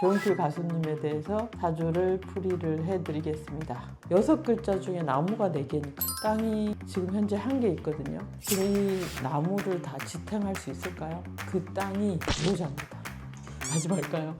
조용필 가수님에 대해서 사주를 풀이를 해드리겠습니다. 여섯 글자 중에 나무가 네 개니까 땅이 지금 현재 한 개 있거든요. 근데 이 나무를 다 지탱할 수 있을까요? 그 땅이 모자입니다. 하지 말까요?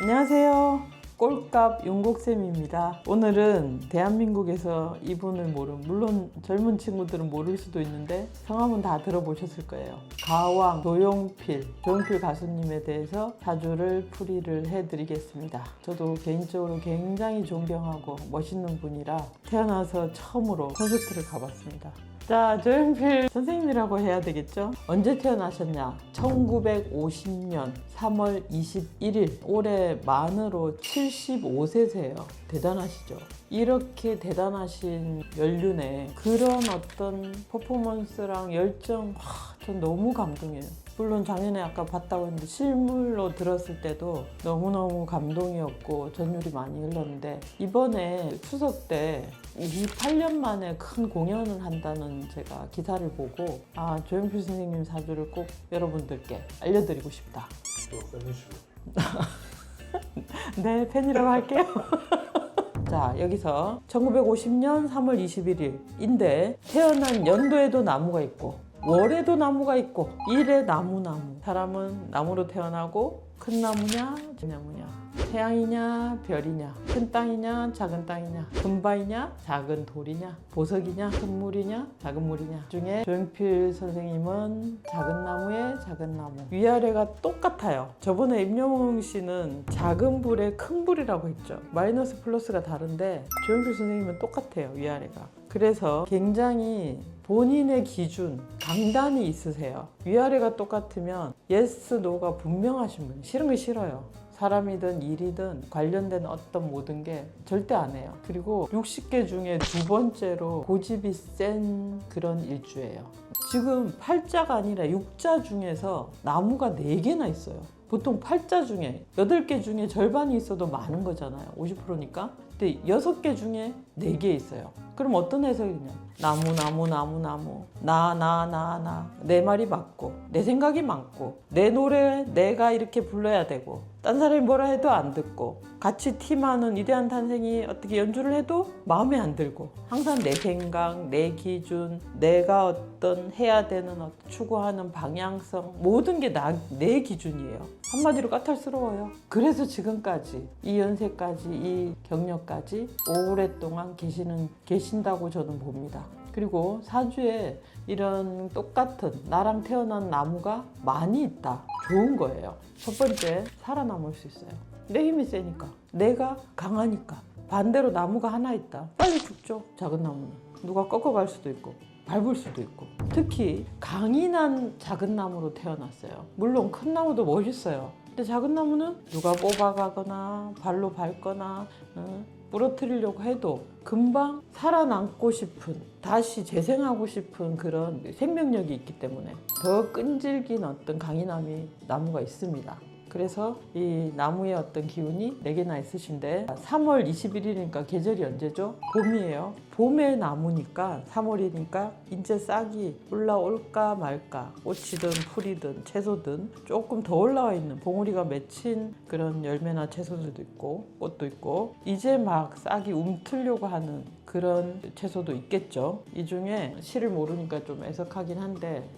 안녕하세요. 꼴값 용곡쌤입니다. 오늘은 대한민국에서 이분을 모르는, 물론 젊은 친구들은 모를 수도 있는데 성함은 다 들어보셨을 거예요. 가왕, 조용필, 조용필 가수님에 대해서 사주를 풀이를 해드리겠습니다. 저도 개인적으로 굉장히 존경하고 멋있는 분이라 태어나서 처음으로 콘서트를 가봤습니다. 자, 조용필 선생님이라고 해야 되겠죠? 언제 태어나셨냐? 1950년 3월 21일. 올해 만으로 75세세요. 대단하시죠? 이렇게 대단하신 연륜에 그런 어떤 퍼포먼스랑 열정, 와, 전 너무 감동이에요. 물론 작년에 아까 봤다고 했는데 실물로 들었을 때도 너무너무 감동이었고 전율이 많이 흘렀는데 이번에 추석 때 28년 만에 큰 공연을 한다는 제가 기사를 보고 아 조영필 선생님 사주를 꼭 여러분들께 알려드리고 싶다. 네, 팬이라고 할게요. 자, 여기서 1950년 3월 21일인데 태어난 연도에도 나무가 있고 월에도 나무가 있고 일에 나무 나무. 사람은 나무로 태어나고 큰 나무냐, 작은 나무냐. 태양이냐, 별이냐, 큰 땅이냐, 작은 땅이냐, 금바이냐, 작은 돌이냐, 보석이냐, 큰 물이냐, 작은 물이냐 중에 조용필 선생님은 작은 나무에 작은 나무 위아래가 똑같아요. 저번에 임영웅 씨는 작은 불에 큰 불이라고 했죠. 마이너스 플러스가 다른데 조용필 선생님은 똑같아요. 위아래가. 그래서 굉장히 본인의 기준, 강단이 있으세요. 위아래가 똑같으면 예스, 노가 분명하신 분. 싫은 거 싫어요. 사람이든 일이든 관련된 어떤 모든 게 절대 안 해요. 그리고 60개 중에 두 번째로 고집이 센 그런 일주예요. 지금 팔자가 아니라 육자 중에서 나무가 4개나 있어요. 보통 팔자 중에 8개 중에 절반이 있어도 많은 거잖아요. 50%니까. 근데 6개 중에 4개 있어요. 그럼 어떤 해석이냐? 나무, 나무, 나무, 나무. 나, 나, 나, 나. 내 말이 맞고, 내 생각이 많고, 내 노래 내가 이렇게 불러야 되고, 딴 사람이 뭐라 해도 안 듣고, 같이 팀하는 위대한 탄생이 어떻게 연주를 해도 마음에 안 들고, 항상 내 생각, 내 기준, 내가 어떤 해야 되는 어떤 추구하는 방향성, 모든 게 내 기준이에요. 한마디로 까탈스러워요. 그래서 지금까지, 이 연세까지, 이 경력까지 오랫동안 계시는, 계신다고 저는 봅니다. 그리고 사주에 이런 똑같은 나랑 태어난 나무가 많이 있다. 좋은 거예요. 첫 번째, 살아남 을 수 있어요. 내 힘이 세니까. 내가 강하니까. 반대로 나무가 하나 있다. 빨리 죽죠. 작은 나무는. 누가 꺾어갈 수도 있고. 밟을 수도 있고. 특히 강인한 작은 나무로 태어났어요. 물론 큰 나무도 멋있어요. 근데 작은 나무는 누가 뽑아가거나 발로 밟거나 어, 부러뜨리려고 해도 금방 살아남고 싶은 다시 재생하고 싶은 그런 생명력이 있기 때문에 더 끈질긴 어떤 강인함이 나무가 있습니다. 그래서 이 나무의 어떤 기운이 4개나 있으신데 3월 21일이니까 계절이 언제죠? 봄이에요. 봄의 나무니까 3월이니까 이제 싹이 올라올까 말까 꽃이든 풀이든 채소든 조금 더 올라와 있는 봉우리가 맺힌 그런 열매나 채소들도 있고 꽃도 있고 이제 막 싹이 움트려고 하는 그런 채소도 있겠죠. 이 중에 시를 모르니까 좀 애석하긴 한데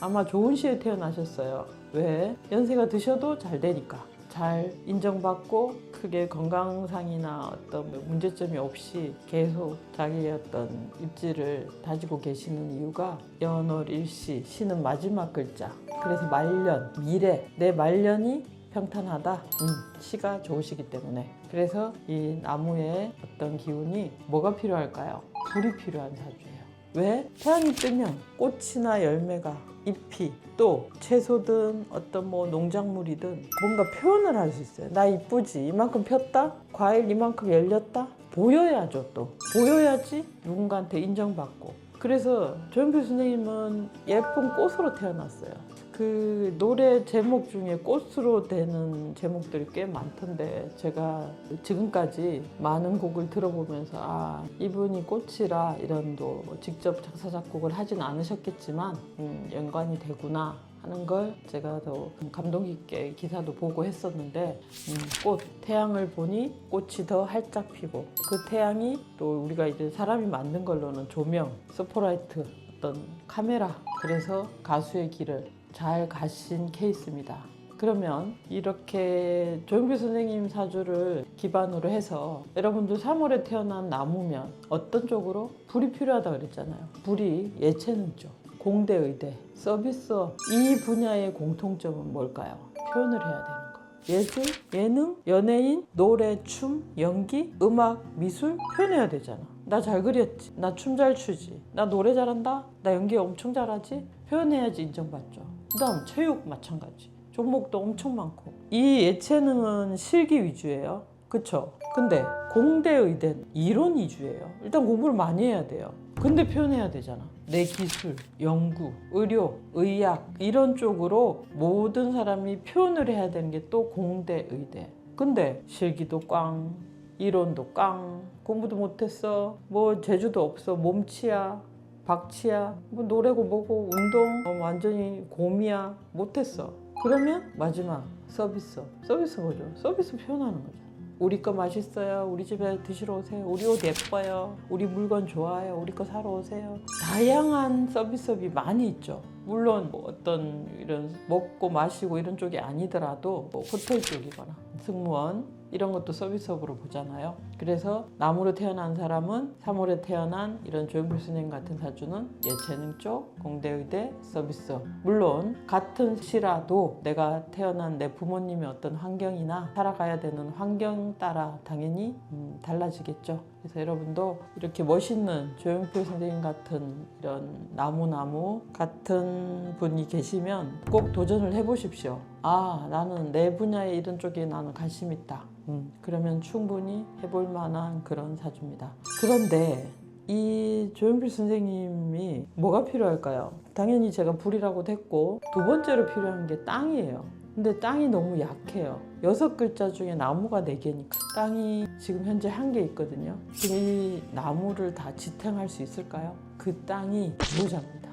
아마 좋은 시에 태어나셨어요. 왜? 연세가 드셔도 잘 되니까. 잘 인정받고 크게 건강상이나 어떤 문제점이 없이 계속 자기의 어떤 입지를 다지고 계시는 이유가 연월 일시 시는 마지막 글자 그래서 말년 미래 내 말년이 평탄하다 음, 시가 좋으시기 때문에 그래서 이 나무의 어떤 기운이 뭐가 필요할까요? 불이 필요한 사주예요 왜? 태양이 뜨면 꽃이나 열매가 잎이 또 채소든 어떤 뭐 농작물이든 뭔가 표현을 할 수 있어요. 나 이쁘지? 이만큼 폈다? 과일 이만큼 열렸다? 보여야죠 또. 보여야지 누군가한테 인정받고. 그래서 조영필 선생님은 예쁜 꽃으로 태어났어요. 그그 노래 제목 중에 꽃으로 되는 제목들이 꽤 많던데 제가 지금까지 많은 곡을 들어보면서 아 이분이 꽃이라 이런도 뭐 직접 작사 작곡을 하진 않으셨겠지만 음, 연관이 되구나 하는 걸 제가 더 감동 깊게 기사도 보고 했었는데 음, 꽃 태양을 보니 꽃이 더 활짝 피고 그 태양이 또 우리가 이제 사람이 만든 걸로는 조명 스포라이트 어떤 카메라 그래서 가수의 길을 잘 가신 케이스입니다. 그러면 이렇게 조영필 선생님 사주를 기반으로 해서 여러분들 3월에 태어난 나무면 어떤 쪽으로 불이 필요하다 그랬잖아요. 불이 예체능 쪽, 공대 의대, 서비스업 이 분야의 공통점은 뭘까요? 표현을 해야 거. 예술, 예능, 연예인, 노래, 춤, 연기, 음악, 미술 표현해야 되잖아. 나 잘 그렸지. 나 춤 잘 추지. 나 노래 잘한다. 나 연기 엄청 잘하지. 표현해야지 인정받죠. 그다음 체육 마찬가지. 종목도 엄청 많고. 이 예체능은 실기 위주예요. 그쵸? 근데 공대 의대는 이론 위주예요. 일단 공부를 많이 해야 돼요. 근데 표현해야 되잖아. 내 기술, 연구, 의료, 의학 이런 쪽으로 모든 사람이 표현을 해야 되는 게 또 공대 의대. 근데 실기도 꽝, 이론도 꽝, 공부도 못했어. 뭐 재주도 없어. 몸치야. 박치야. 뭐 노래고 뭐고 운동 어, 완전히 곰이야. 못했어. 그러면 마지막 서비스. 서비스 뭐죠? 서비스 표현하는 거죠. 우리 거 맛있어요. 우리 집에 드시러 오세요. 우리 옷 예뻐요. 우리 물건 좋아요. 우리 거 사러 오세요. 다양한 서비스업이 많이 있죠. 물론 뭐 어떤 이런 먹고 마시고 이런 쪽이 아니더라도 뭐 호텔 쪽이거나 승무원 이런 것도 서비스업으로 보잖아요. 그래서 나무로 태어난 사람은 3월에 태어난 이런 조영필 선생님 같은 사주는 예체능 쪽, 공대의대, 서비스업. 물론 같은 시라도 내가 태어난 내 부모님의 어떤 환경이나 살아가야 되는 환경 따라 당연히 음, 달라지겠죠. 그래서 여러분도 이렇게 멋있는 조영필 선생님 같은 이런 나무나무 같은 분이 계시면 꼭 도전을 해보십시오. 아, 나는 내 분야의 이런 쪽에 나는 관심 있다. 음, 그러면 충분히 해볼 만한 그런 사주입니다. 그런데 이 조영필 선생님이 뭐가 필요할까요? 당연히 제가 불이라고도 했고 두 번째로 필요한 게 땅이에요. 근데 땅이 너무 약해요. 여섯 글자 중에 나무가 네 개니까 땅이 지금 현재 한 개 있거든요. 지금 이 나무를 다 지탱할 수 있을까요? 그 땅이 모자입니다.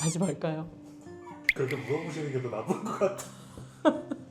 하지 말까요? 그렇게 물어보시는 게 더 나쁜 것 같아.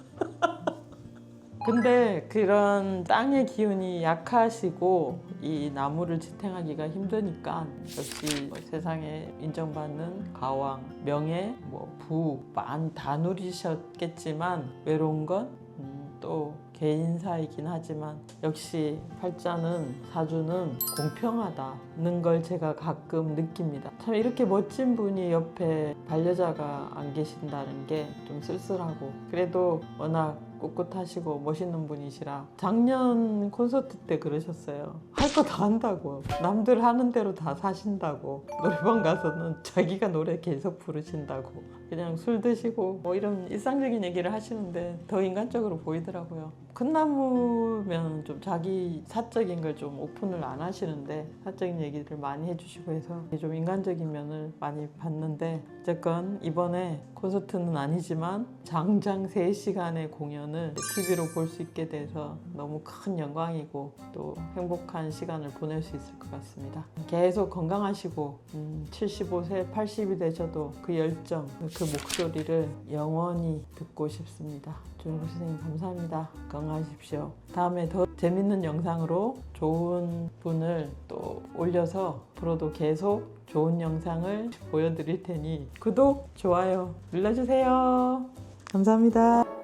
근데 그런 땅의 기운이 약하시고 이 나무를 지탱하기가 힘드니까 역시 뭐 세상에 인정받는 가왕, 명예, 뭐 부, 만다 누리셨겠지만 외로운 건 음, 또 개인사이긴 하지만 역시 팔자는 사주는 공평하다는 걸 제가 가끔 느낍니다. 참 이렇게 멋진 분이 옆에 반려자가 안 계신다는 게 좀 쓸쓸하고 그래도 워낙 꿋꿋하시고 멋있는 분이시라 작년 콘서트 때 그러셨어요. 할 거 다 한다고 남들 하는 대로 다 사신다고 노래방 가서는 자기가 노래 계속 부르신다고 그냥 술 드시고 뭐 이런 일상적인 얘기를 하시는데 더 인간적으로 보이더라고요. 큰 나무면 좀 자기 사적인 걸 좀 오픈을 안 하시는데 사적인 얘기를 많이 해주시고 해서 좀 인간적인 면을 많이 봤는데 어쨌건 이번에 콘서트는 아니지만 장장 3시간의 공연 을 TV로 볼 수 있게 돼서 너무 큰 영광이고 또 행복한 시간을 보낼 수 있을 것 같습니다. 계속 건강하시고 음, 75세, 80이 되셔도 그 열정, 그 목소리를 영원히 듣고 싶습니다. 조영구 선생님 감사합니다. 건강하십시오. 다음에 더 재밌는 영상으로 좋은 분을 또 올려서 앞으로도 계속 좋은 영상을 보여드릴 테니 구독, 좋아요 눌러주세요. 감사합니다.